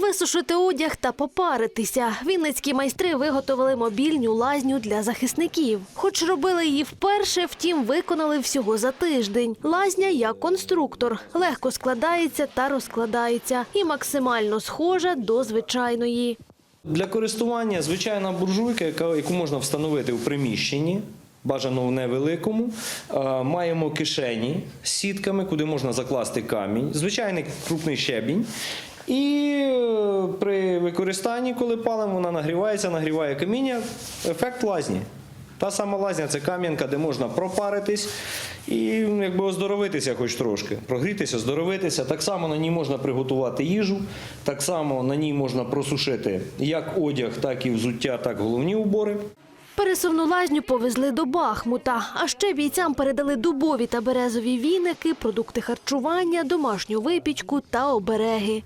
Висушити одяг та попаритися. Вінницькі майстри виготовили мобільну лазню для захисників. Хоч робили її вперше, втім виконали всього за тиждень. Лазня як конструктор, легко складається та розкладається і максимально схожа до звичайної. Для користування звичайна буржуйка, яку можна встановити у приміщенні. Бажано в невеликому. Маємо кишені з сітками, куди можна закласти камінь, звичайний крупний щебінь. І при використанні, коли палимо, вона нагрівається, нагріває каміння. Ефект лазні. Та сама лазня це кам'янка, де можна пропаритись і якби оздоровитися хоч трошки. Прогрітися, оздоровитися. Так само на ній можна приготувати їжу, так само на ній можна просушити як одяг, так і взуття, так і головні убори. Пересувну лазню повезли до Бахмута, а ще бійцям передали дубові та березові віники, продукти харчування, домашню випічку та обереги.